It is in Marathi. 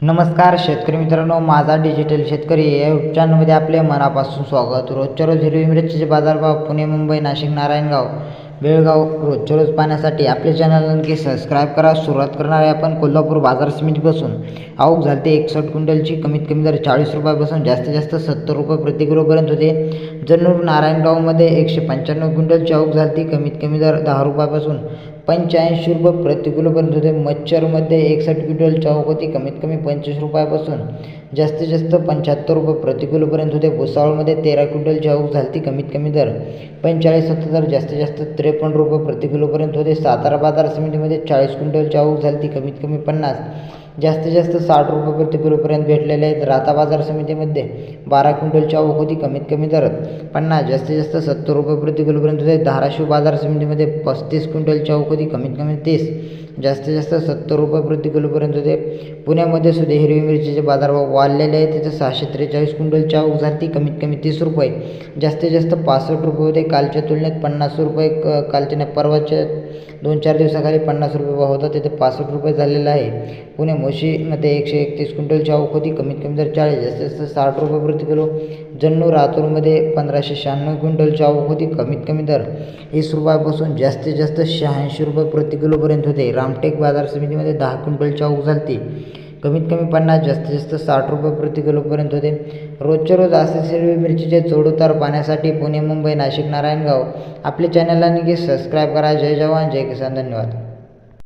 नमस्कार शेतकरी मित्रांनो. माझा डिजिटल शेतकरी या यूट्यूब चॅनलमध्ये आपले मनापासून स्वागत. रोजच्या रोज हिरवी मिरचीचे बाजारभाव पुणे मुंबई नाशिक नारायणगाव बेळगाव रोजच्या रोज पाहण्यासाठी आपले चॅनल नक्की सबस्क्राईब करा. सुरुवात करणार आहे आपण कोल्हापूर बाजार समितीपासून. आवक झाली ते एकसष्ट क्विंटलची. कमीत कमी दर चाळीस रुपयापासून जास्तीत जास्त सत्तर रुपये प्रति किलोपर्यंत होते. जन्नूर नारायणगावमध्ये एकशे पंच्याण्णव क्विंटलची आवक झाली कमीत कमी दर दहा रुपयापासून पंच्याऐंशी रुपये प्रति किलोपर्यंत होते. मच्छरमध्ये एकसष्ट क्विंटल आवक होती कमीत कमी पंचवीस रुपयापासून जास्तीत जास्त पंच्याहत्तर रुपये प्रति किलोपर्यंत होते. भुसावळमध्ये तेरा क्विंटल चौक झाली कमीत कमी दर पंचेचाळीस सत्तर जास्तीत जास्त त्रेपन्न रुपये प्रति किलोपर्यंत होते. सातारा बाजार समितीमध्ये चाळीस क्विंटल चौक झाली कमीत कमी पन्नास जास्तीत जास्त साठ रुपये प्रति किलोपर्यंत भेटलेले आहेत. राता बाजार समितीमध्ये बारा क्विंटलची आवक होती कमीत कमी दर पन्नास जास्तीत जास्त सत्तर रुपये प्रति किलोपर्यंत होते. धाराशिव बाजार समितीमध्ये पस्तीस क्विंटलची आवक होती कमीत कमी तीस. जास्तीत जास्त सत्तर रुपये प्रति किलोपर्यंत होते पुण्यामध्ये सुद्धा हिरवी मिरचीचे बाजारभाव वाढलेले आहे तिथे सहाशे त्रेचाळीस क्विंटल आवक झाली कमीत कमी तीस रुपये जास्तीत जास्त पासष्ट रुपये होते. कालच्या तुलनेत पन्नास रुपये क कालच्या नाही परवाच्या दोन चार दिवसाखाली पन्नास रुपये भाव होता. तिथे पासष्ट रुपये झालेला आहे. पुणे मोशीमध्ये एकशे एकतीस क्विंटलची आवक होती कमीत कमी दर चाळीस जास्तीत जास्त साठ रुपये प्रति किलो. जन्नू रातूरमध्ये पंधराशे शहाण्णव क्विंटलची आवक होती कमीत कमी दर वीस रुपयापासून जास्तीत जास्त शहाऐंशी रुपये प्रति किलोपर्यंत होते. रामटेक बाजार समितीमध्ये दहा क्विंटलच्या आवक झालती. कमीत कमी पन्नास जास्तीत जास्त साठ रुपये प्रति किलोपर्यंत होते. रोजच्या रोज असे हिरवी मिरचीचे चढउतार पाहण्यासाठी पुणे मुंबई नाशिक नारायणगाव. आपले चॅनलला नक्की सबस्क्राईब करा. जय जवान जय किसान. धन्यवाद.